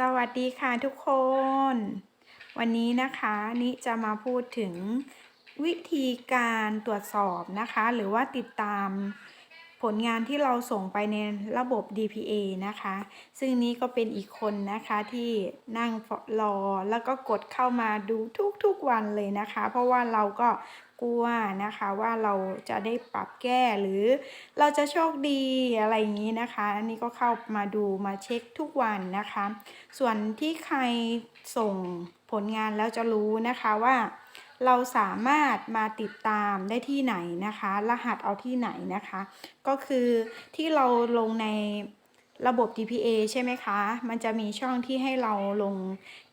สวัสดีค่ะทุกคน วันนี้นะคะนิจะมาพูดถึงวิธีการตรวจสอบนะคะ หรือว่าติดตาม ผลงานที่เราส่งไปในระบบ DPA นะคะ ซึ่งนี้ก็เป็นอีกคนนะคะที่นั่งรอแล้วก็กดเข้ามาดูทุกๆวันเลยนะคะ เพราะว่าเราก็กลัวนะคะว่าเราจะได้ปรับแก้หรือเราจะโชคดีอะไรอย่างนี้นะคะ อันนี้ก็เข้ามาดูมาเช็คทุกวันนะคะ ส่วนที่ใครส่งผลงานแล้วจะรู้นะคะว่า เราสามารถมาติดตามได้ที่ไหนนะคะ รหัสเอาที่ไหนนะคะ ก็คือที่เราลงในระบบ DPA ใช่ไหมคะ มันจะมีช่องที่ให้เราลง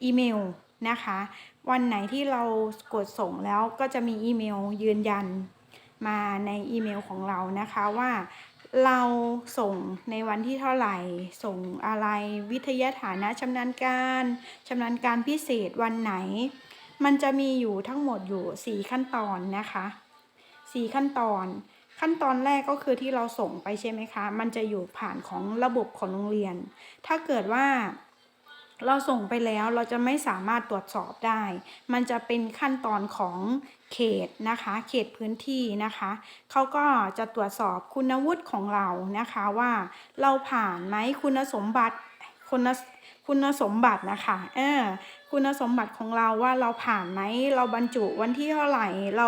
อีเมลนะคะ วันไหนที่เรากดส่งแล้วก็จะมีอีเมลยืนยันมาในอีเมลของเรานะคะว่าเราส่งในวันที่เท่าไหร่ ส่งอะไรวิทยาฐานะชำนาญการชำนาญการพิเศษวันไหน มันจะมีอยู่ทั้งหมดอยู่ 4 ขั้นตอนนะคะ 4 ขั้นตอน ขั้นตอนแรกก็คือที่เราส่งไปใช่ไหมคะ มันจะอยู่ผ่านของระบบของโรงเรียน ถ้าเกิดว่าเราส่งไปแล้วเราจะไม่สามารถตรวจสอบได้ มันจะเป็นขั้นตอนของเขตนะคะ เขตพื้นที่นะคะ เขาก็จะตรวจสอบคุณวุฒิของเรานะคะว่า เราผ่านไหมคุณสมบัติ คุณคุณสมบัตินะคะเออคุณสมบัติของเราว่าเราผ่านไหมเราบรรจุวันที่เท่าไหร่เรา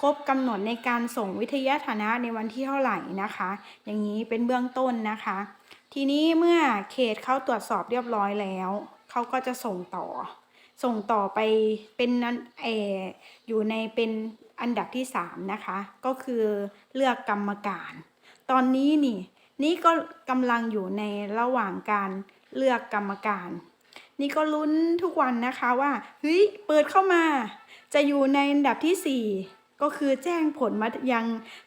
ครบกำหนดในการส่งวิทยาฐานะในวันที่เท่าไหร่นะคะ อย่างนี้เป็นเบื้องต้นนะคะ ทีนี้เมื่อเขตเขาตรวจสอบเรียบร้อยแล้วเขาก็จะส่งต่อ ส่งต่อไปเป็นนั้นเออยู่ในเป็นอันดับที่สามนะคะ ก็คือเลือกกรรมการ ตอนนี้นี่นี่ก็กำลังอยู่ในระหว่างการ เลือกกรรมการ นี่ก็ลุ้นทุกวันนะคะว่าเฮ้ยเปิดเข้ามา จะอยู่ในอันดับที่สี่ก็คือแจ้งผลมายัง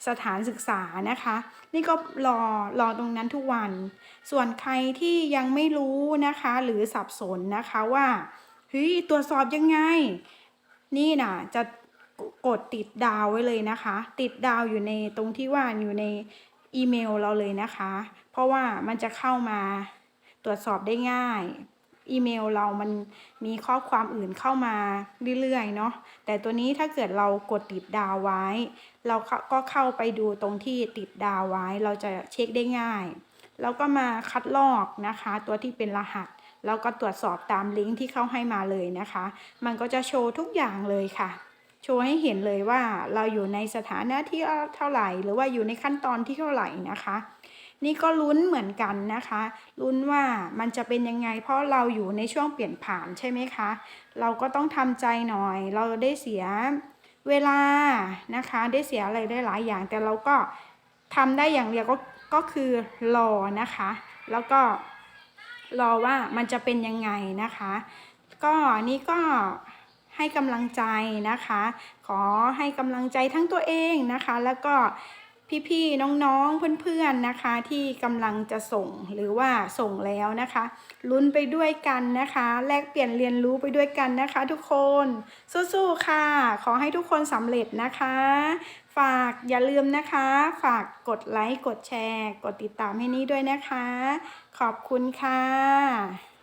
สถานศึกษานะคะ นี่ก็รอรอตรงนั้นทุกวัน ส่วนใครที่ยังไม่รู้นะคะ หรือสับสนนะคะว่าเฮ้ยตรวจสอบยังไง นี่นะจะกดติดดาวไว้เลยนะคะ ติดดาวอยู่ในตรงที่ว่าอยู่ในอีเมลเราเลยนะคะ เพราะว่ามันจะเข้ามา ตรวจสอบได้ง่าย อีเมลเรามันมีข้อความอื่นเข้ามาเรื่อยๆเนาะแต่ตัวนี้ถ้าเกิดเรากดติดดาวไว้ เราก็เข้าไปดูตรงที่ติดดาวไว้ เราจะเช็คได้ง่าย แล้วก็มาคัดลอกนะคะ ตัวที่เป็นรหัสแล้วก็ตรวจสอบตามลิงก์ที่เขาให้มาเลยนะคะ มันก็จะโชว์ทุกอย่างเลยค่ะ โชว์ให้เห็นเลยว่าเราอยู่ในสถานะที่เท่าไหร่ หรือว่าอยู่ในขั้นตอนที่เท่าไหร่นะคะ นี่ก็ลุ้นเหมือนกันนะคะ ลุ้นว่ามันจะเป็นยังไง เพราะเราอยู่ในช่วงเปลี่ยนผ่านใช่ไหมคะ เราก็ต้องทำใจหน่อย เราได้เสียเวลานะคะ ได้เสียอะไรได้หลายอย่าง แต่เราก็ทำได้อย่างเดียวก็ก็คือรอนะคะ แล้วก็รอว่ามันจะเป็นยังไงนะคะ ก็นี่ก็ให้กำลังใจนะคะ ขอให้กำลังใจทั้งตัวเองนะคะ แล้วก็ พี่ๆน้องๆเพื่อนๆนะคะที่กำลังจะส่งหรือว่าส่งแล้วนะคะลุ้นไปด้วยกันนะคะ แลกเปลี่ยนเรียนรู้ไปด้วยกันนะคะ ทุกคนสู้ๆค่ะ ขอให้ทุกคนสำเร็จนะคะ ฝากอย่าลืมนะคะ ฝากกดไลค์กดแชร์ กดติดตามให้นี้ด้วยนะคะ ขอบคุณค่ะ